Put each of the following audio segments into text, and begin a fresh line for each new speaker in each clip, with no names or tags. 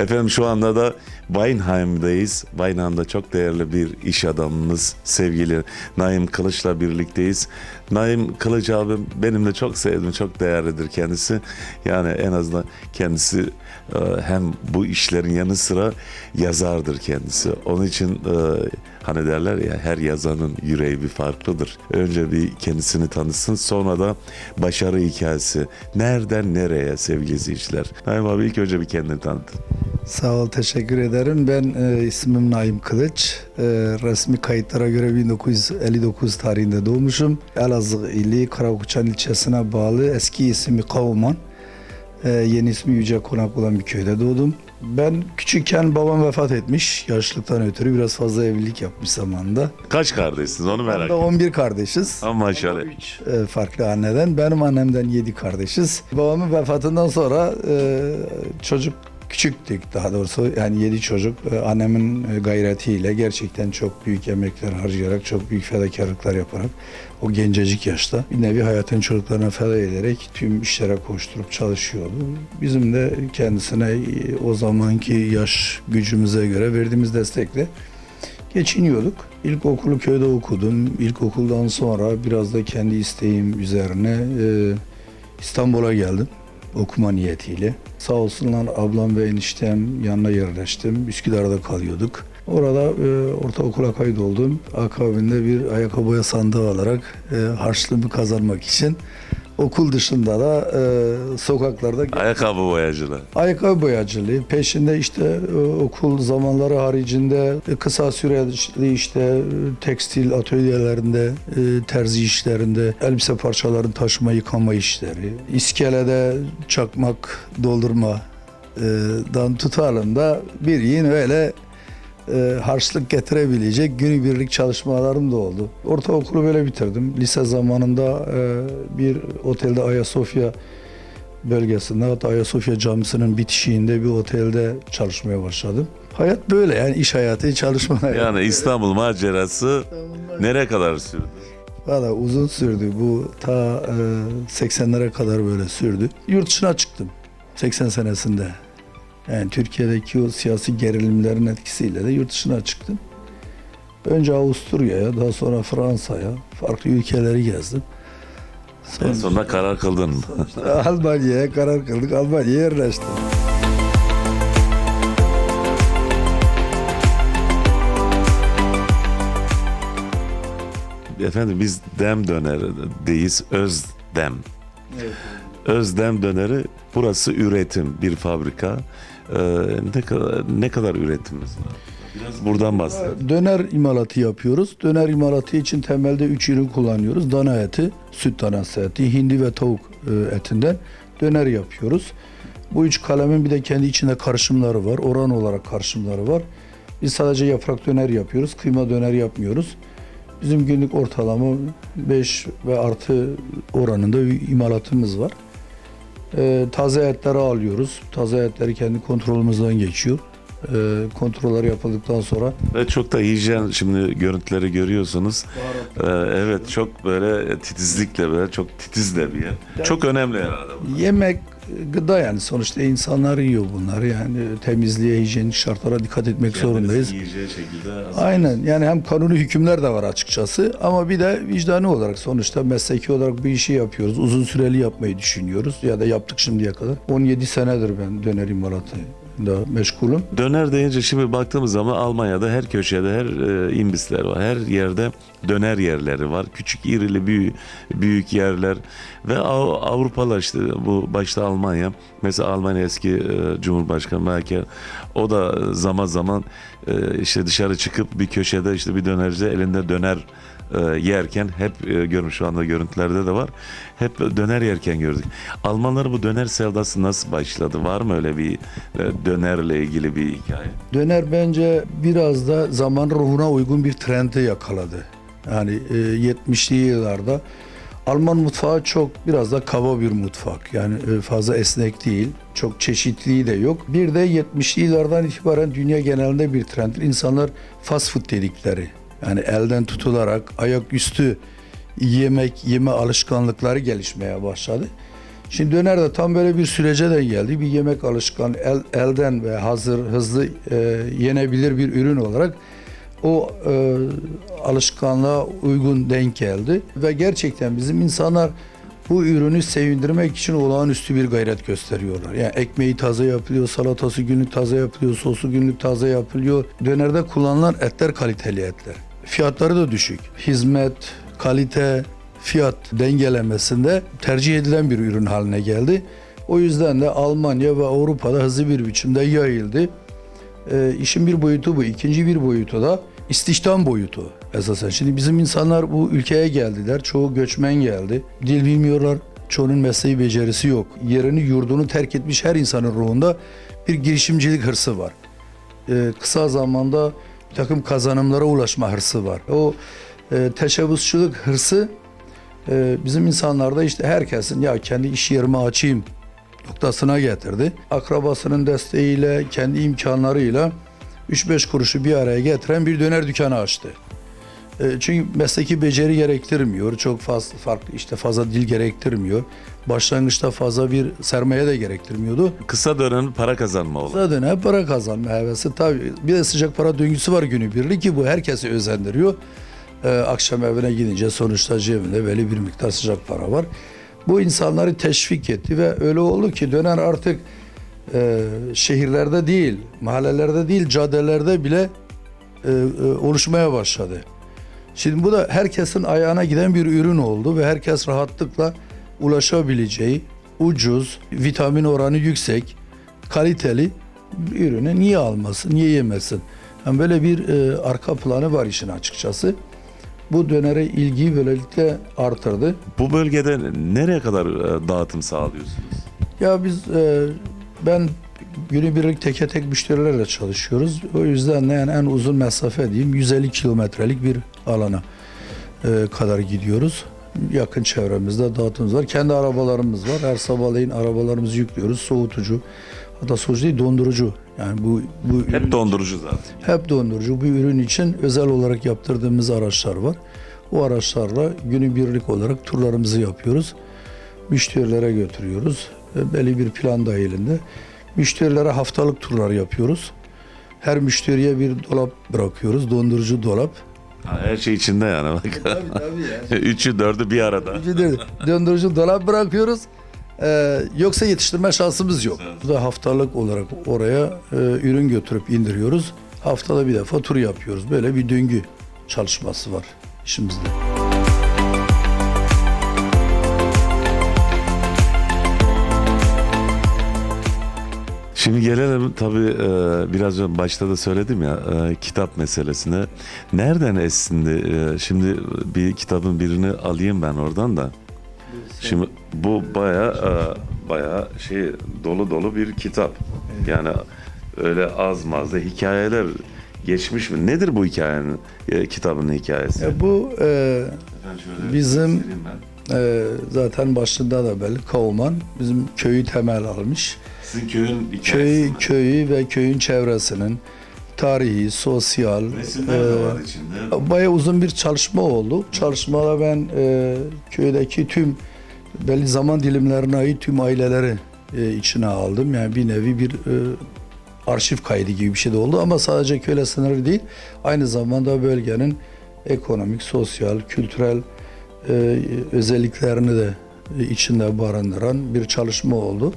Efendim şu anda da Weinheim'deyiz. Weinheim'da çok değerli bir iş adamımız sevgili Naim Kılıç'la birlikteyiz. Naim Kılıç abim benim de çok sevdiğim, çok değerlidir kendisi. Yani en azından kendisi e, hem bu işlerin yanı sıra yazardır kendisi. Onun için e, hani derler ya her yazanın yüreği bir farklıdır. Önce bir kendisini tanısın sonra da başarı hikayesi. Nereden nereye sevgili izleyiciler? Naim abi ilk önce bir kendini tanıt.
Sağ ol, teşekkür ederim. Ben e, ismim Naim Kılıç. E, resmi kayıtlara göre 1959 tarihinde doğmuşum. Elazığ ili Karakuçan ilçesine bağlı eski ismi Kavman. E, yeni ismi Yüce Konak olan bir köyde doğdum. Ben küçükken babam vefat etmiş. Yaşlıktan ötürü biraz fazla evlilik yapmış zamanında.
Kaç kardeşsiniz onu merak ettim.
11 kardeşiz.
Ama maşallah.
e, farklı anneden. Benim annemden yedi kardeşiz. Babamın vefatından sonra e, çocuk küçüktük daha doğrusu yani yedi çocuk E, annemin e, gayretiyle gerçekten çok büyük emekler harcayarak çok büyük fedakarlıklar yaparak o gencecik yaşta bir nevi hayatın çocuklarına feda ederek tüm işlere koşturup çalışıyordu. Bizim de kendisine e, o zamanki yaş gücümüze göre verdiğimiz destekle geçiniyorduk. İlkokulu köyde okudum. İlkokuldan sonra biraz da kendi isteğim üzerine İstanbul'a geldim okuma niyetiyle. Sağ olsunlar ablam ve eniştem yanına yerleştim. Üsküdar'da kalıyorduk. Orada e, ortaokula kaydoldum. Akabinde bir ayakkabı boya sandığı alarak e, harçlığımı kazanmak için okul dışında da e, sokaklarda
Ayakkabı boyacılığı.
Ayakkabı boyacılığı, peşinde işte e, okul zamanları haricinde e, kısa süreli işte e, tekstil atölyelerinde, e, terzi işlerinde, elbise parçalarını taşıma yıkama işleri, iskelede çakmak doldurma e, dan tutalım da bir yine öyle e, harçlık getirebilecek günübirlik çalışmalarım da oldu. Ortaokulu böyle bitirdim. Lise zamanında e, bir otelde Ayasofya bölgesinde hatta Ayasofya Camisi'nin bitişiğinde bir otelde çalışmaya başladım. Hayat böyle yani iş hayatı, çalışma hayatı.
Yani İstanbul macerası nereye kadar sürdü?
Valla uzun sürdü. Bu ta e, 80'lere kadar böyle sürdü. Yurt dışına çıktım 80 senesinde. Yani Türkiye'deki o siyasi gerilimlerin etkisiyle de yurt dışına çıktım. Önce Avusturya'ya, daha sonra Fransa'ya, farklı ülkeleri gezdim.
En sonunda karar kıldın mı?
Almanya'ya karar kıldık. Almanya'ya yerleştim.
Efendim biz dem dönerideyiz. Özdem. Özdem döneri burası üretim bir fabrika. Ee, ne kadar ne kadar üretimimiz var? Biraz buradan bahsedelim.
Döner imalatı yapıyoruz. Döner imalatı için temelde üç ürün kullanıyoruz. Dana eti, süt danası eti, hindi ve tavuk e, etinden döner yapıyoruz. Bu üç kalemin bir de kendi içinde karışımları var. Oran olarak karışımları var. Biz sadece yaprak döner yapıyoruz. Kıyma döner yapmıyoruz. Bizim günlük ortalama 5 ve artı oranında imalatımız var. E, taze etleri alıyoruz. Taze etleri kendi kontrolümüzden geçiyor. E, kontrolleri yapıldıktan sonra
Ve çok da hijyen şimdi görüntüleri görüyorsunuz. Ee, evet çok böyle titizlikle böyle çok titiz de bir yer. Çok önemli herhalde.
Yemek gıda yani. Sonuçta insanlar yiyor bunları. Yani temizliğe hijyenik şartlara dikkat etmek zorundayız.
Kendinizi yiyeceği şekilde
Aynen. Yani hem kanuni hükümler de var açıkçası. Ama bir de vicdani olarak sonuçta mesleki olarak bir işi yapıyoruz. Uzun süreli yapmayı düşünüyoruz. Ya da yaptık şimdiye kadar. 17 senedir ben döner imalatıyla meşgulüm.
Döner deyince şimdi baktığımız zaman Almanya'da her köşede her e, imbisler var. Her yerde döner yerleri var. Küçük, irili, büyük, büyük yerler ve Av- Avrupalılar işte bu başta Almanya. Mesela Almanya eski e, Cumhurbaşkanı Merkel o da zaman zaman e, işte dışarı çıkıp bir köşede işte bir dönerci elinde döner e, yerken hep e, görmüş şu anda görüntülerde de var. Hep döner yerken gördük. Almanlar bu döner sevdası nasıl başladı? Var mı öyle bir e, dönerle ilgili bir hikaye?
Döner bence biraz da zaman ruhuna uygun bir trendi yakaladı. Yani e, 70'li yıllarda Alman mutfağı çok biraz da kaba bir mutfak. Yani e, fazla esnek değil. Çok çeşitliliği de yok. Bir de 70'li yıllardan itibaren dünya genelinde bir trenddir. İnsanlar fast food dedikleri. Yani elden tutularak ayaküstü yemek yeme alışkanlıkları gelişmeye başladı. Şimdi döner de tam böyle bir sürece de geldi. Bir yemek alışkan, el, elden ve hazır, hızlı e, yenebilir bir ürün olarak o e, alışkanlığa uygun denk geldi. Ve gerçekten bizim insanlar bu ürünü sevindirmek için olağanüstü bir gayret gösteriyorlar. Yani ekmeği taze yapılıyor, salatası günlük taze yapılıyor, sosu günlük taze yapılıyor. Dönerde kullanılan etler kaliteli etler. Fiyatları da düşük. Hizmet, kalite, fiyat dengelemesinde tercih edilen bir ürün haline geldi. O yüzden de Almanya ve Avrupa'da hızlı bir biçimde yayıldı. E, işin bir boyutu bu. İkinci bir boyutu da istihdam boyutu esasen. Şimdi bizim insanlar bu ülkeye geldiler. Çoğu göçmen geldi. Dil bilmiyorlar. Çoğunun mesleği becerisi yok. Yerini yurdunu terk etmiş her insanın ruhunda bir girişimcilik hırsı var. E, kısa zamanda bir takım kazanımlara ulaşma hırsı var. O e, teşebbüsçülük hırsı e, bizim insanlarda işte herkesin ya kendi iş yerimi açayım noktasına getirdi. Akrabasının desteğiyle, kendi imkanlarıyla 3-5 kuruşu bir araya getiren bir döner dükkanı açtı. E, Çünkü mesleki beceri gerektirmiyor. Çok fazla farklı işte fazla dil gerektirmiyor. Başlangıçta fazla bir sermaye de gerektirmiyordu.
Kısa dönem para kazanma olur.
Zaten hep para kazanma hevesi tabii. Bir de sıcak para döngüsü var günübirlik ki bu herkesi özendiriyor. Ee, akşam evine gidince sonuçta cebinde belli bir miktar sıcak para var. Bu insanları teşvik etti ve öyle oldu ki döner artık e, şehirlerde değil, mahallelerde değil, caddelerde bile e, e, oluşmaya başladı. Şimdi bu da herkesin ayağına giden bir ürün oldu ve herkes rahatlıkla ulaşabileceği ucuz, vitamin oranı yüksek, kaliteli bir ürünü niye almasın, niye yemesin? Yani böyle bir e, arka planı var işin açıkçası. Bu dönere ilgiyi böylelikle artırdı.
Bu bölgede nereye kadar e, dağıtım sağlıyorsunuz?
Ya biz e, ben günübirlik teke tek müşterilerle çalışıyoruz. O yüzden de yani en uzun mesafe diyeyim 150 kilometrelik bir alana e, kadar gidiyoruz. Yakın çevremizde dağıtımımız var. Kendi arabalarımız var. Her sabahleyin arabalarımızı yüklüyoruz. Soğutucu. Hatta soğutucu değil dondurucu. Yani bu, bu ürün-
Hep dondurucu zaten.
hep dondurucu. Bu ürün için özel olarak yaptırdığımız araçlar var. O araçlarla günübirlik olarak turlarımızı yapıyoruz. Müşterilere götürüyoruz. E, Belli bir plan dahilinde. Müşterilere haftalık turlar yapıyoruz. Her müşteriye bir dolap bırakıyoruz. Dondurucu dolap.
Her şey içinde yani bak.
Tabii tabii ya.
Üçü dördü bir arada.
Dondurucu dolap bırakıyoruz. Ee, yoksa yetiştirme şansımız yok. Bu da haftalık olarak oraya e, ürün götürüp indiriyoruz. Haftada bir defa tur yapıyoruz. Böyle bir döngü çalışması var işimizde.
Şimdi gelelim tabii e, biraz önce başta da söyledim ya e, kitap meselesine. Nereden esindi? E, Şimdi bir kitabın birini alayım ben oradan da. Şimdi bu baya baya şey dolu dolu bir kitap. Yani öyle az maz da hikayeler geçmiş mi? Nedir bu hikayenin kitabın hikayesi?
E, bu e, bizim-
göstereyim ben.
e, zaten başında da belli Kauman bizim köyü temel almış.
Sizin köyün hikayesi
Köyü,
mi?
köyü ve köyün çevresinin tarihi, sosyal,
Resimler
e,
var içinde.
Bayağı uzun bir çalışma oldu. Çalışmada ben e, köydeki tüm belli zaman dilimlerine ait tüm aileleri e, içine aldım. Yani bir nevi bir e, arşiv kaydı gibi bir şey de oldu ama sadece köyle sınırı değil. Aynı zamanda bölgenin ekonomik, sosyal, kültürel e, özelliklerini de içinde barındıran bir çalışma oldu.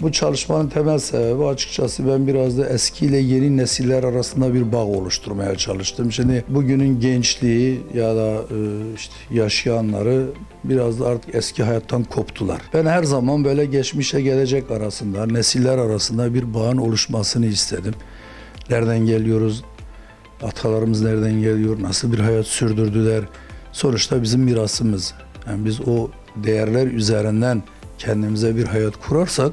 Bu çalışmanın temel sebebi açıkçası ben biraz da eski ile yeni nesiller arasında bir bağ oluşturmaya çalıştım. Şimdi bugünün gençliği ya da e, işte yaşayanları biraz da artık eski hayattan koptular. Ben her zaman böyle geçmişe gelecek arasında, nesiller arasında bir bağın oluşmasını istedim. Nereden geliyoruz? Atalarımız nereden geliyor? Nasıl bir hayat sürdürdüler? Sonuçta bizim mirasımız. Yani biz o değerler üzerinden kendimize bir hayat kurarsak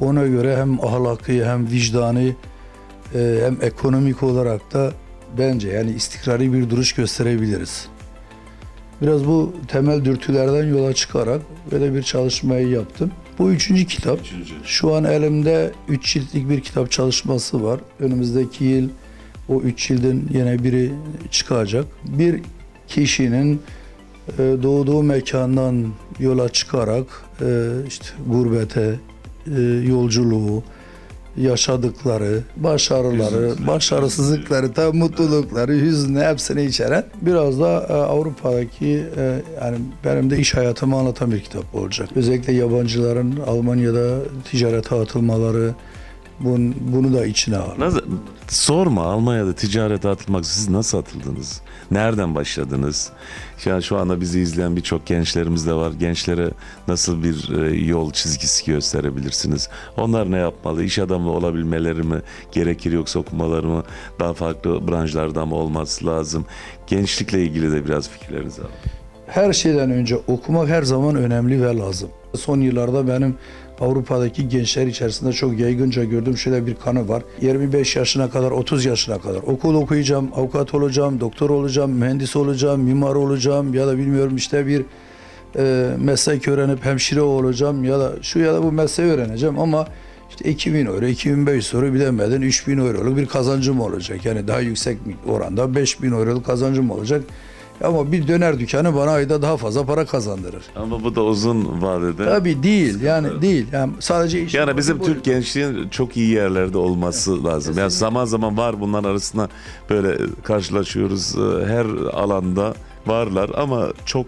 ona göre hem ahlaki hem vicdani e, hem ekonomik olarak da bence yani istikrarlı bir duruş gösterebiliriz. Biraz bu temel dürtülerden yola çıkarak böyle bir çalışmayı yaptım. Bu üçüncü kitap.
Üçüncü.
Şu an elimde 3 ciltlik bir kitap çalışması var. Önümüzdeki yıl o 3 cildin yine biri çıkacak. Bir kişinin e, doğduğu mekandan yola çıkarak e, işte gurbete, e, yolculuğu, yaşadıkları, başarıları, başarısızlıkları, tabii mutlulukları, hüznü hepsini içeren biraz da Avrupa'daki yani benim de iş hayatımı anlatan bir kitap olacak. Özellikle yabancıların Almanya'da ticarete atılmaları bun, bunu da içine al.
Nasıl, sorma Almanya'da ticarete atılmak siz nasıl atıldınız? Nereden başladınız? Yani şu anda bizi izleyen birçok gençlerimiz de var. Gençlere nasıl bir e, yol çizgisi gösterebilirsiniz? Onlar ne yapmalı? İş adamı olabilmeleri mi gerekir yoksa okumaları mı? Daha farklı branşlarda mı olması lazım? Gençlikle ilgili de biraz fikirlerinizi alın.
Her şeyden önce okumak her zaman önemli ve lazım. Son yıllarda benim Avrupa'daki gençler içerisinde çok yaygınca gördüğüm şöyle bir kanı var. 25 yaşına kadar, 30 yaşına kadar okul okuyacağım, avukat olacağım, doktor olacağım, mühendis olacağım, mimar olacağım ya da bilmiyorum işte bir e, meslek öğrenip hemşire olacağım ya da şu ya da bu mesleği öğreneceğim ama işte 2000 euro, 2500 euro bilemedin 3000 euroluk bir kazancım olacak. Yani daha yüksek oranda 5000 euroluk kazancım olacak. Ama bir döner dükkanı bana ayda daha fazla para kazandırır.
Ama bu da uzun vadede.
Tabii değil yani değil. Yani sadece iş
Yani bizim Türk gençliğin çok iyi yerlerde olması lazım. Yani zaman zaman var bunların arasında böyle karşılaşıyoruz. Ee, Her alanda varlar ama çok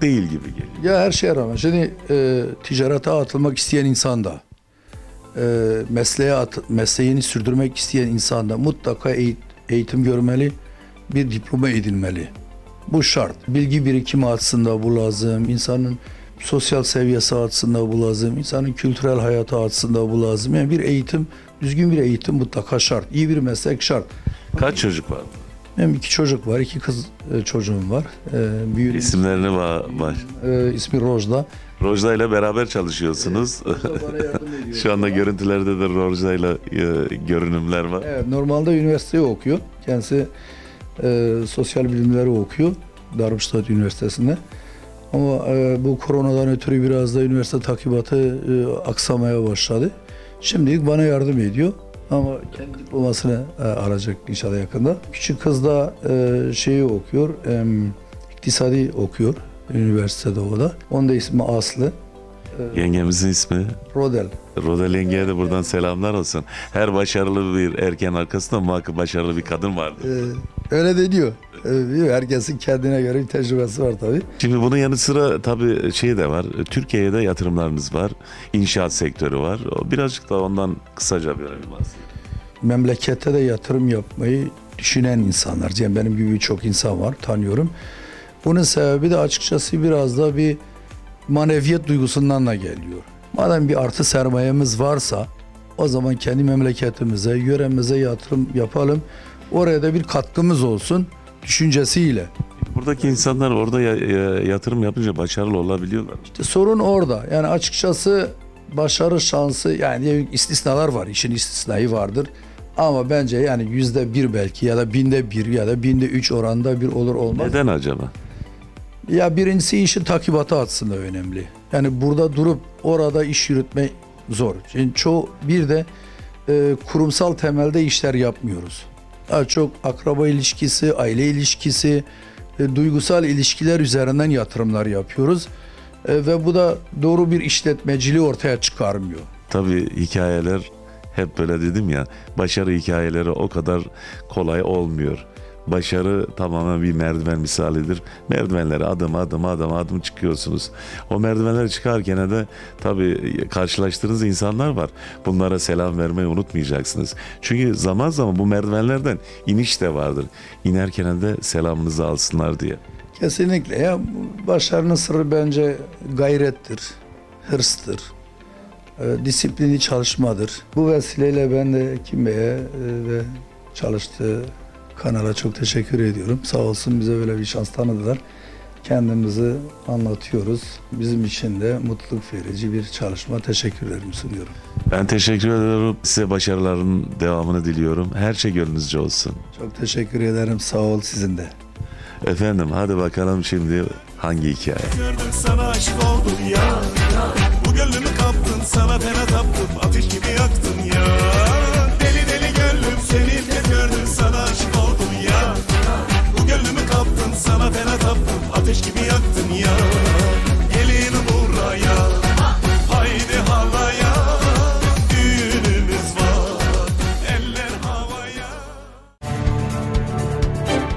değil gibi geliyor.
Ya her şeye rağmen şimdi e, ticarete atılmak isteyen insan da e, mesleğe at, mesleğini sürdürmek isteyen insan da mutlaka eğit- eğitim görmeli, bir diploma edinmeli. Bu şart. Bilgi birikimi açısından bu lazım. insanın sosyal seviyesi açısından bu lazım. insanın kültürel hayatı açısından bu lazım. Yani bir eğitim, düzgün bir eğitim mutlaka şart. İyi bir meslek şart.
Kaç çocuk var?
Benim iki çocuk var, iki kız e, çocuğum var. E, büyüğünün
İsimlerini var. var.
e, ismi Rojda.
Rojda ile beraber çalışıyorsunuz. Şu anda görüntülerde de Rojda ile e, görünümler var.
Evet, normalde üniversiteyi okuyor. Kendisi e, sosyal bilimleri okuyor. Darmstadt Üniversitesi'nde. Ama e, bu koronadan ötürü biraz da üniversite takibatı e, aksamaya başladı. Şimdilik bana yardım ediyor. Ama kendi diplomasını e, alacak inşallah yakında. Küçük kız da e, şeyi okuyor. E, iktisadi okuyor. Üniversitede o da. Onun da ismi Aslı.
Yengemizin ismi
Rodel.
Rodel yengeye de buradan selamlar olsun. Her başarılı bir erkeğin arkasında muhakkak başarılı bir kadın vardır.
Ee, öyle de diyor. Diyor. Herkesin kendine göre bir tecrübesi var tabii.
Şimdi bunun yanı sıra tabii şey de var. Türkiye'ye de yatırımlarınız var. İnşaat sektörü var. Birazcık da ondan kısaca bir bahsedeyim.
Memlekette de yatırım yapmayı düşünen insanlar. Yani benim gibi çok insan var, tanıyorum. Bunun sebebi de açıkçası biraz da bir maneviyet duygusundan da geliyor. Madem bir artı sermayemiz varsa o zaman kendi memleketimize, yöremize yatırım yapalım. Oraya da bir katkımız olsun düşüncesiyle.
Buradaki insanlar orada ya- ya- yatırım yapınca başarılı olabiliyorlar.
İşte sorun orada. Yani açıkçası başarı şansı yani istisnalar var. İşin istisnai vardır. Ama bence yani yüzde bir belki ya da binde bir ya da binde üç oranda bir olur olmaz.
Neden acaba?
Ya birincisi işin takibatı aslında önemli. Yani burada durup orada iş yürütme zor. Çünkü çoğu bir de e, kurumsal temelde işler yapmıyoruz. Daha çok akraba ilişkisi, aile ilişkisi, e, duygusal ilişkiler üzerinden yatırımlar yapıyoruz. E, ve bu da doğru bir işletmeciliği ortaya çıkarmıyor.
Tabii hikayeler hep böyle dedim ya başarı hikayeleri o kadar kolay olmuyor. Başarı tamamen bir merdiven misalidir. Merdivenlere adım adım adım adım çıkıyorsunuz. O merdivenleri çıkarken de tabii karşılaştığınız insanlar var. Bunlara selam vermeyi unutmayacaksınız. Çünkü zaman zaman bu merdivenlerden iniş de vardır. İnerken de selamınızı alsınlar diye.
Kesinlikle ya başarının sırrı bence gayrettir, hırstır, e, disiplini çalışmadır. Bu vesileyle ben de Kim Bey'e e, ve çalıştığı Kanala çok teşekkür ediyorum. Sağ olsun bize böyle bir şans tanıdılar. Kendimizi anlatıyoruz. Bizim için de mutluluk verici bir çalışma. Teşekkürlerimi sunuyorum.
Ben teşekkür ederim. Size başarıların devamını diliyorum. Her şey gönlünüzce olsun.
Çok teşekkür ederim. Sağ ol sizin de.
Efendim hadi bakalım şimdi hangi hikaye?
Gördüm sana aşık oldum ya. Bu gönlümü kaptın sana fena
taptım ateş gibi yaktın ya. Deli deli gönlüm seni fena taptım Ateş gibi yaktın ya.